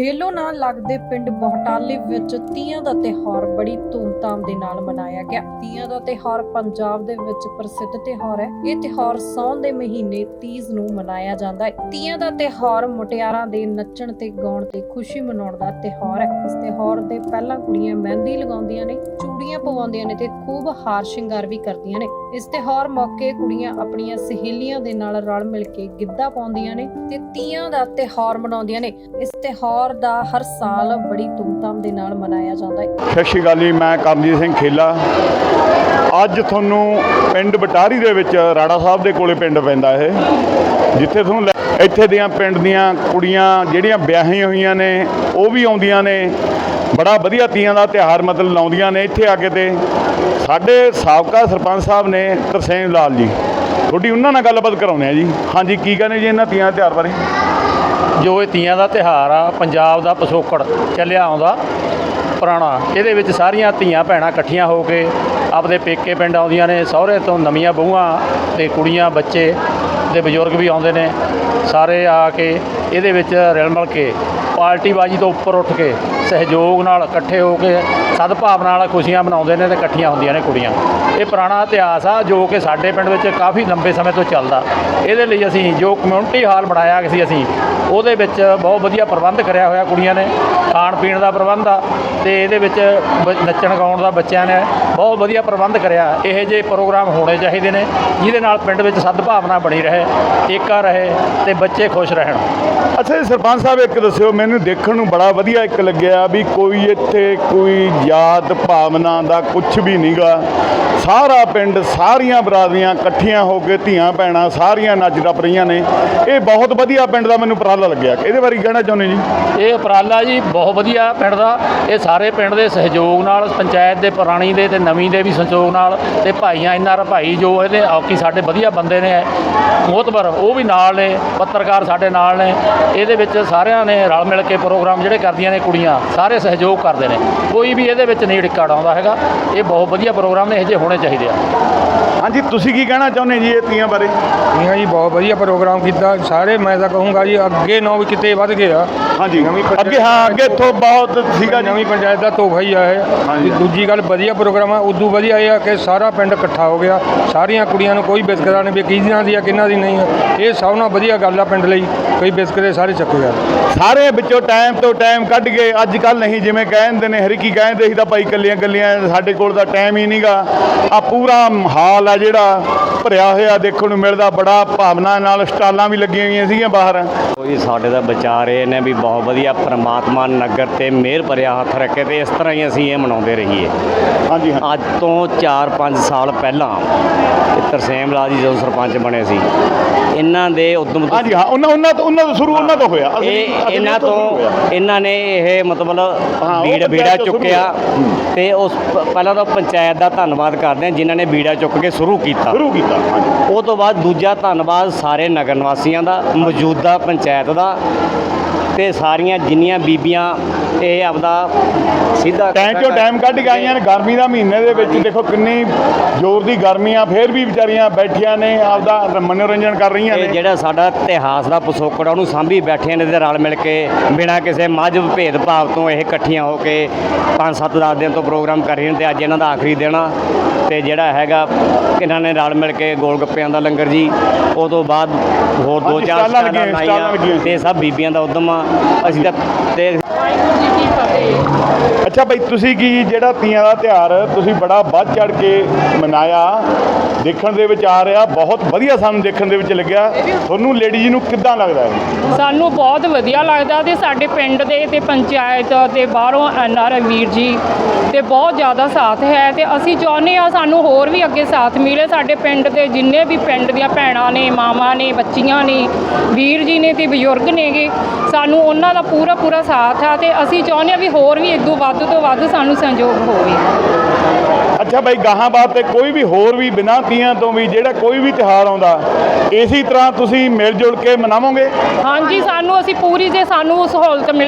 ਤੋਂ ਨਾਲ ਲੱਗਦੇ ਪਿੰਡ ਬਹਟਾਲੇ ਵਿੱਚ ਤੀਆਂ ਦਾ ਤਿਉਹਾਰ ਬੜੀ ਧੂਮਧਾਮ ਦੇ ਨਾਲ ਮਨਾਇਆ ਗਿਆ। ਤੀਆਂ ਦਾ ਤਿਉਹਾਰ ਪੰਜਾਬ ਦੇ ਵਿੱਚ ਪ੍ਰਸਿੱਧ ਤਿਉਹਾਰ ਹੈ। ਇਹ ਤਿਉਹਾਰ ਸਾਉਣ ਦੇ ਮਹੀਨੇ 30 ਨੂੰ ਮਨਾਇਆ ਜਾਂਦਾ ਹੈ। ਤੀਆਂ ਦਾ ਤਿਉਹਾਰ ਮੁਟਿਆਰਾਂ ਦੇ ਨੱਚਣ ਤੇ ਗਾਉਣ ਤੇ ਖੁਸ਼ੀ ਮਨਾਉਣ ਦਾ ਤਿਉਹਾਰ ਹੈ। ਇਸ ਤਿਉਹਾਰ ਦੇ ਪਹਿਲਾਂ ਕੁੜੀਆਂ ਮਹਿੰਦੀ ਲਗਾਉਂਦੀਆਂ ਨੇ, ਚੂੜੀਆਂ ਪਵਾਉਂਦੀਆਂ ਨੇ ਤੇ ਖੂਬ ਹਾਰ ਸ਼ਿੰਗਾਰ ਵੀ ਕਰਦੀਆਂ ਨੇ। ਇਸ ਤਿਉਹਾਰ ਮੌਕੇ ਕੁੜੀਆਂ ਆਪਣੀਆਂ ਸਹੇਲੀਆਂ ਦੇ ਨਾਲ ਰਲ ਮਿਲ ਕੇ ਗਿੱਧਾ ਪਾਉਂਦੀਆਂ ਨੇ ਤੇ ਤੀਆਂ ਦਾ ਤਿਉਹਾਰ ਮਨਾਉਂਦੀਆਂ ਨੇ। ਇਸ ਤਿਉਹਾਰ ਦਾ ਹਰ ਸਾਲ ਬੜੀ ਧੂਮਧਾਮ ਦੇ ਨਾਲ ਮਨਾਇਆ ਜਾਂਦਾ ਹੈ। ਸਤਿ ਸ਼੍ਰੀ ਅਕਾਲ ਜੀ, ਮੈਂ ਕਰਮਜੀਤ ਸਿੰਘ ਖੇਲਾ। ਅੱਜ ਤੁਹਾਨੂੰ ਪਿੰਡ ਬਟਾਰੀ ਦੇ ਵਿੱਚ ਰਾੜਾ ਸਾਹਿਬ ਦੇ ਕੋਲੇ ਪਿੰਡ ਪੈਂਦਾ ਇਹ, ਜਿੱਥੇ ਤੁਹਾਨੂੰ ਲੈ- ਇੱਥੇ ਦੀਆਂ ਪਿੰਡ ਦੀਆਂ ਕੁੜੀਆਂ ਜਿਹੜੀਆਂ ਵਿਆਹੀਆਂ ਹੋਈਆਂ ਨੇ, ਉਹ ਵੀ ਆਉਂਦੀਆਂ ਨੇ। ਬੜਾ ਵਧੀਆ ਤੀਆਂ ਦਾ ਤਿਉਹਾਰ ਮਤਲਬ ਲਾਉਂਦੀਆਂ ਨੇ ਇੱਥੇ ਆ ਕੇ ਤੇ। ਸਾਡੇ ਸਾਬਕਾ ਸਰਪੰਚ ਸਾਹਿਬ ਨੇ ਤਰਸੇਮ ਲਾਲ ਜੀ। ਤੁਹਾਡੀ ਉਹਨਾਂ ਨਾਲ ਗੱਲਬਾਤ ਕਰਾਉਂਦੇ ਆ ਜੀ। ਹਾਂਜੀ, ਕੀ ਕਹਿੰਦੇ ਜੀ ਇਹਨਾਂ ਤੀਆਂ ਦੇ ਤਿਉਹਾਰ ਬਾਰੇ? ਜੋ ਇਹ ਤੀਆਂ ਦਾ ਤਿਹਾਰ ਆ, ਪੰਜਾਬ ਦਾ ਪਿਛੋਕੜ ਚੱਲਿਆ ਆਉਂਦਾ, ਪੁਰਾਣਾ। ਇਹਦੇ ਵਿੱਚ ਸਾਰੀਆਂ ਧੀਆਂ ਭੈਣਾਂ ਇਕੱਠੀਆਂ ਹੋ ਕੇ ਆਪਦੇ ਪੇਕੇ ਪਿੰਡ ਆਉਂਦੀਆਂ ਨੇ, ਸਹੁਰੇ ਤੋਂ ਨਵੀਆਂ ਬਹੂਆਂ ਤੇ ਕੁੜੀਆਂ, ਬੱਚੇ। ਦੇ ਬਜ਼ੁਰਗ ਵੀ ਆਉਂਦੇ ਨੇ, ਸਾਰੇ ਆ ਕੇ ਇਹਦੇ ਵਿੱਚ ਰਲ ਮਿਲ ਕੇ ਪਾਰਟੀਬਾਜ਼ੀ ਤੋਂ ਉੱਪਰ ਉੱਠ ਕੇ ਸਹਿਯੋਗ ਨਾਲ ਇਕੱਠੇ ਹੋ ਕੇ ਸਦਭਾਵਨਾ ਨਾਲ ਖੁਸ਼ੀਆਂ ਮਨਾਉਂਦੇ ਨੇ ਤੇ ਇਕੱਠੀਆਂ ਹੁੰਦੀਆਂ ਨੇ ਕੁੜੀਆਂ। ਇਹ ਪੁਰਾਣਾ ਇਤਿਹਾਸ ਆ ਜੋ ਕਿ ਸਾਡੇ ਪਿੰਡ ਵਿੱਚ ਕਾਫੀ ਲੰਬੇ ਸਮੇਂ ਤੋਂ ਚੱਲਦਾ। ਇਹਦੇ ਲਈ ਅਸੀਂ ਜੋ ਕਮਿਊਨਿਟੀ ਹਾਲ ਬਣਾਇਆ ਸੀ ਅਸੀਂ, ਉਹਦੇ ਵਿੱਚ ਬਹੁਤ ਵਧੀਆ ਪ੍ਰਬੰਧ ਕਰਿਆ ਹੋਇਆ ਕੁੜੀਆਂ ਨੇ। ਖਾਣ ਪੀਣ ਦਾ ਪ੍ਰਬੰਧ ਆ ਤੇ ਇਹਦੇ ਵਿੱਚ ਬ- ਨੱਚਣ ਗਾਉਣ ਦਾ ਬੱਚਿਆਂ ਨੇ ਬਹੁਤ ਵਧੀਆ ਪ੍ਰਬੰਧ ਕਰਿਆ। ਇਹੋ ਜਿਹੇ ਪ੍ਰੋਗਰਾਮ ਹੋਣੇ ਚਾਹੀਦੇ ਨੇ, ਜਿਹਦੇ ਨਾਲ ਪਿੰਡ ਵਿੱਚ ਸਦਭਾਵਨਾ ਬਣੀ ਰਹੇ। ਏਕਾ ਰਹੇ ਤੇ ਬੱਚੇ ਖੁਸ਼ ਰਹਿਣ। ਅੱਛਾ ਜੀ ਸਰਪੰਚ ਸਾਹਿਬ ਇੱਕ ਦੱਸਿਓ ਮੈਨੂੰ ਦੇਖਣ ਨੂੰ ਬੜਾ ਵਧੀਆ ਇੱਕ ਲੱਗਿਆ ਵੀ ਕੋਈ ਇੱਥੇ ਕੋਈ ਯਾਦ ਭਾਵਨਾ ਦਾ ਕੁਝ ਵੀ ਨਹੀਂਗਾ ਸਾਰਾ ਪਿੰਡ ਸਾਰੀਆਂ ਬਰਾਦਰੀਆਂ ਇਕੱਠੀਆਂ ਹੋ ਕੇ ਧੀਆਂ ਭੈਣਾਂ ਸਾਰੀਆਂ ਨੱਚ ਟੱਪ ਰਹੀਆਂ ਨੇ। ਇਹ ਬਹੁਤ ਵਧੀਆ ਪਿੰਡ ਦਾ ਮੈਨੂੰ ਉਪਰਾਲਾ ਲੱਗਿਆ। ਇਹਦੇ ਬਾਰੇ ਕਹਿਣਾ ਚਾਹੁੰਦੇ ਜੀ? ਇਹ ਉਪਰਾਲਾ ਜੀ ਬਹੁਤ ਵਧੀਆ ਪਿੰਡ ਦਾ। ਇਹ ਸਾਰੇ ਪਿੰਡ ਦੇ ਸਹਿਯੋਗ ਨਾਲ ਪੰਚਾਇਤ ਦੇ ਪੁਰਾਣੀ ਦੇ ਤੇ ਨਵੀਂ ਦੇ ਵੀ ਸਹਿਯੋਗ ਨਾਲ ਤੇ ਭਾਈਆਂ ਇਨਾਰ ਭਾਈ ਜੋ ਇਹਦੇ ਆਕੀ ਸਾਡੇ ਵਧੀਆ ਬੰਦੇ ਨੇ। ਮੋਤਬਰ ਉਹ ਵੀ ਨਾਲ ਨੇ, ਪੱਤਰਕਾਰ ਸਾਡੇ ਨਾਲ ਨੇ। ਇਹਦੇ ਵਿੱਚ ਸਾਰਿਆਂ ਨੇ ਰਲ ਮਿਲ ਕੇ ਪ੍ਰੋਗਰਾਮ ਜਿਹੜੇ ਕਰਦੀਆਂ ਨੇ ਕੁੜੀਆਂ, ਸਾਰੇ ਸਹਿਯੋਗ ਕਰਦੇ ਨੇ। ਕੋਈ ਵੀ ਇਹਦੇ ਵਿੱਚ ਨਹੀਂ ਡਿੱਕਾ ਡਾਉਂਦਾ ਹੈਗਾ, ਇਹ ਬਹੁਤ ਵਧੀਆ ਪ੍ਰੋਗਰਾਮ ਨੇ, ਇਹ ਜਿਹੇ ਹੋਣੇ ਚਾਹੀਦੇ ਆ। ਹਾਂਜੀ ਤੁਸੀਂ ਕੀ ਕਹਿਣਾ ਚਾਹੁੰਦੇ ਜੀ ਇਹ ਤੀਆਂ ਬਾਰੇ? ਹਾਂ ਜੀ ਬਹੁਤ ਵਧੀਆ ਪ੍ਰੋਗਰਾਮ ਕੀਤਾ। ਸਾਰੇ ਮੈਂ ਤਾਂ ਕਹੂੰਗਾ ਜੀ ਅੱਗੇ ਨੌ ਕਿਤੇ ਵੱਧ ਗਿਆ ਹਾਂਜੀ। ਅੱਗੇ ਹਾਂ ਅੱਗੇ ਤੋਂ ਬਹੁਤ ਸੀਗਾ ਨਵੀਂ ਪੰਚਾਇਤ ਦਾ ਤੋਹਫਾ ਹੀ ਆ ਇਹ। ਹਾਂਜੀ। ਦੂਜੀ ਗੱਲ ਵਧੀਆ ਪ੍ਰੋਗਰਾਮ ਆ। ਉਦੋਂ ਵਧੀਆ ਇਹ ਆ ਕਿ ਸਾਰਾ ਪਿੰਡ ਇਕੱਠਾ ਹੋ ਗਿਆ। ਸਾਰੀਆਂ ਕੁੜੀਆਂ ਨੂੰ ਕੋਈ ਬਿਸਕਰਾ ਨਹੀਂ ਵੀ ਕਿਹਦੀਆਂ ਦੀ ਆ ਕਿਹਨਾਂ ਦੀ ਨਹੀਂ ਆ। ਇਹ ਸਭ ਨਾਲ ਵਧੀਆ ਗੱਲ ਆ ਪਿੰਡ ਲਈ। ਕੋਈ ਬਿਸਕਰੇ ਸਾਰੇ ਚੱਕੇ ਗਏ ਸਾਰੇ ਵਿੱਚੋਂ ਟਾਈਮ ਤੋਂ ਟਾਈਮ ਕੱਢ ਕੇ ਅੱਜ ਕੱਲ ਨਹੀਂ ਜਿਵੇਂ ਕਹਿੰਦੇ ਨੇ ਹਰ ਕੀ ਕਹਿੰਦੇ ਸੀ ਤਾਂ ਭਾਈ ਕੱਲੀਆਂ ਕੱਲੀਆਂ ਸਾਡੇ ਕੋਲ ਤਾਂ ਟਾਈਮ ਹੀ ਨਹੀਂਗਾ ਆ ਪੂਰਾ ਹਾਲ ਆ ਜਿਹੜਾ ਭਰਿਆ ਹੋਇਆ ਦੇਖਣ ਨੂੰ ਮਿਲਦਾ ਬੜਾ ਭਾਵਨਾ ਨਾਲ ਸਟਾਲਾਂ ਵੀ ਲੱਗੀਆਂ ਹੋਈਆਂ ਸੀਗੀਆਂ ਬਾਹਰ। ਕੋਈ ਸਾਡੇ ਦਾ ਵਿਚਾਰ ਇਹ ਨੇ ਵੀ ਬਹੁਤ ਵਧੀਆ ਪ੍ਰਮਾਤਮਾ ਨਗਰ ਤੇ ਮਿਹਰ ਭਰਿਆ ਹੱਥ ਰੱਖੇ ਤੇ ਇਸ ਤਰ੍ਹਾਂ ਹੀ ਅਸੀਂ ਇਹ ਮਨਾਉਂਦੇ ਰਹੀਏ। ਹਾਂਜੀ ਹਾਂ ਅੱਜ ਤੋਂ 4-5 ਸਾਲ ਪਹਿਲਾਂ ਤਰਸੇਮ ਲਾਲ ਜੀ ਜਦੋਂ ਸਰਪੰਚ ਬਣੇ ਸੀ ਇਹਨਾਂ ਦੇ ਉਦਮ ਹਾਂਜੀ ਹਾਂ ਉਹਨਾਂ ਉਹਨਾਂ ਤੋਂ ਉਹਨਾਂ ਤੋਂ ਸ਼ੁਰੂ ਉਹਨਾਂ ਤੋਂ ਹੋਇਆ। ਇਹ ਇਹਨਾਂ ਤੋਂ। ਇਹਨਾਂ ਨੇ ਇਹ ਮਤਲਬ ਬੀੜ ਬੀੜਾ ਚੁੱਕਿਆ। ਤੇ ਉਸ ਪਹਿਲਾਂ ਤਾਂ ਪੰਚਾਇਤ ਦਾ ਧੰਨਵਾਦ ਕਰਦੇ ਹਾਂ ਜਿਨ੍ਹਾਂ ਨੇ ਬੀੜਾ ਚੁੱਕ ਕੇ ਸ਼ੁਰੂ ਕੀਤਾ। ਸ਼ੁਰੂ ਕੀਤਾ। ਹਾਂਜੀ ਉਹ ਤੋਂ ਬਾਅਦ ਦੂਜਾ ਧੰਨਵਾਦ ਸਾਰੇ ਨਗਰ ਨਿਵਾਸੀਆਂ ਦਾ ਮੌਜੂਦਾ ਪੰਚਾਇਤ ਦਾ ਤੇ ਸਾਰੀਆਂ ਜਿੰਨੀਆਂ ਬੀਬੀਆਂ ਇਹ ਆਪਦਾ ਸਿੱਧਾ ਟਾਈਮ ਤੋਂ ਟਾਈਮ ਕੱਢ ਕੇ ਆਈਆਂ ਨੇ ਗਰਮੀ ਦਾ ਮਹੀਨੇ ਦੇ ਵਿੱਚ ਦੇਖੋ ਕਿੰਨੀ ਜ਼ੋਰ ਦੀ ਗਰਮੀ ਆ ਫੇਰ ਵੀ ਵਿਚਾਰੀਆਂ ਬੈਠੀਆਂ ਨੇ ਆਪਦਾ ਮਨੋਰੰਜਨ ਕਰ ਰਹੀਆਂ ਨੇ ਜਿਹੜਾ ਸਾਡਾ ਇਤਿਹਾਸ ਦਾ ਪਿਛੋਕੜ ਆ, ਉਹਨੂੰ ਸਾਂਭੀ ਬੈਠੇ ਨੇ ਤੇ ਰਲ ਮਿਲ ਕੇ ਬਿਨਾਂ ਕਿਸੇ ਮਜ਼ਹਬ ਭੇਦਭਾਵ ਤੋਂ ਇਹ ਇਕੱਠੀਆਂ ਹੋ ਕੇ 5-7 10 ਦਿਨ ਤੋਂ ਪ੍ਰੋਗਰਾਮ ਕਰ ਰਹੀਆਂ ਤੇ ਅੱਜ ਇਹਨਾਂ ਦਾ ਆਖਰੀ ਦਿਨ ਆ ਤੇ ਜਿਹੜਾ ਹੈਗਾ ਇਹਨਾਂ ਨੇ ਰਲ ਮਿਲ ਕੇ ਗੋਲ ਗੱਪਿਆਂ ਦਾ ਲੰਗਰ ਜੀ ਉਹ ਤੋਂ ਬਾਅਦ ਹੋਰ ਦੋ ਚਾਰ ਸਟਾਲਾਂ। ਤੇ ਸਭ ਬੀਬੀਆਂ ਦਾ ਉਦਮ ਆ ਅਸੀਂ ਤਾਂ ਤੇ ਅੱਛਾ ਭਾਈ ਤੁਸੀਂ ਕੀ ਜਿਹੜਾ ਤੀਆਂ ਦਾ ਤਿਉਹਾਰ ਤੁਸੀਂ ਬੜਾ ਵੱਧ ਚੜ ਕੇ ਮਨਾਇਆ ਦੇਖਣ ਦੇ ਵਿੱਚ ਆ ਰਿਹਾ ਬਹੁਤ ਵਧੀਆ ਸਾਨੂੰ ਦੇਖਣ ਦੇ ਵਿੱਚ ਲੱਗਿਆ। ਤੁਹਾਨੂੰ ਲੇਡੀ ਜੀ ਨੂੰ ਕਿੱਦਾਂ ਲੱਗਦਾ ਹੈ? ਸਾਨੂੰ ਬਹੁਤ ਵਧੀਆ ਲੱਗਦਾ ਤੇ ਸਾਡੇ ਪਿੰਡ ਦੇ ਤੇ ਪੰਚਾਇਤ ਤੇ ਬਾਹਰੋਂ ਐਨਆਰ ਵੀਰ ਜੀ ਤੇ ਬਹੁਤ ਜ਼ਿਆਦਾ ਸਾਥ ਹੈ ਤੇ ਅਸੀਂ ਚਾਹੁੰਦੇ ਆ ਸਾਨੂੰ ਹੋਰ ਵੀ ਅੱਗੇ ਸਾਥ ਮਿਲੇ। ਸਾਡੇ ਪਿੰਡ ਦੇ ਜਿੰਨੇ ਵੀ ਪਿੰਡ ਦੀਆਂ ਭੈਣਾਂ ਨੇ ਮਾਵਾਂ ਨੇ ਬੱਚੀਆਂ ਨੇ ਵੀਰ ਜੀ ਨੇ ਤੇ ਬਜ਼ੁਰਗ ਨੇਗੇ ਸਾਨੂੰ ਉਹਨਾਂ ਦਾ ਪੂਰਾ ਪੂਰਾ ਸਾਥ ਆ ਤੇ ਅਸੀਂ ਚਾਹੁੰਦੇ ਆ ਵੀ ਹੋਰ ਵੀ ਇਦੋਂ ਵੱਧ ਤੋਂ ਵੱਧ ਸਾਨੂੰ ਸੰਯੋਗ ਹੋਵੇ। ਅੱਛਾ ਭਾਈ ਗਾਹਾਂ ਬਾਤ ਤੇ ਕੋਈ ਵੀ ਹੋਰ ਵੀ ਬਿਨਾਂ ਤੀਆਂ ਤੋਂ ਵੀ ਜਿਹੜਾ ਕੋਈ ਵੀ ਤਿਉਹਾਰ ਆਉਂਦਾ ਇਸੇ ਤਰ੍ਹਾਂ ਤੁਸੀਂ ਮਿਲ ਜੁਲ ਕੇ ਮਨਾਵੋਗੇ? ਹਾਂਜੀ ਸਾਨੂੰ ਅਸੀਂ ਪੂਰੀ ਜੇ ਸਾਨੂੰ ਸਹੂਲਤ ਮਿਲ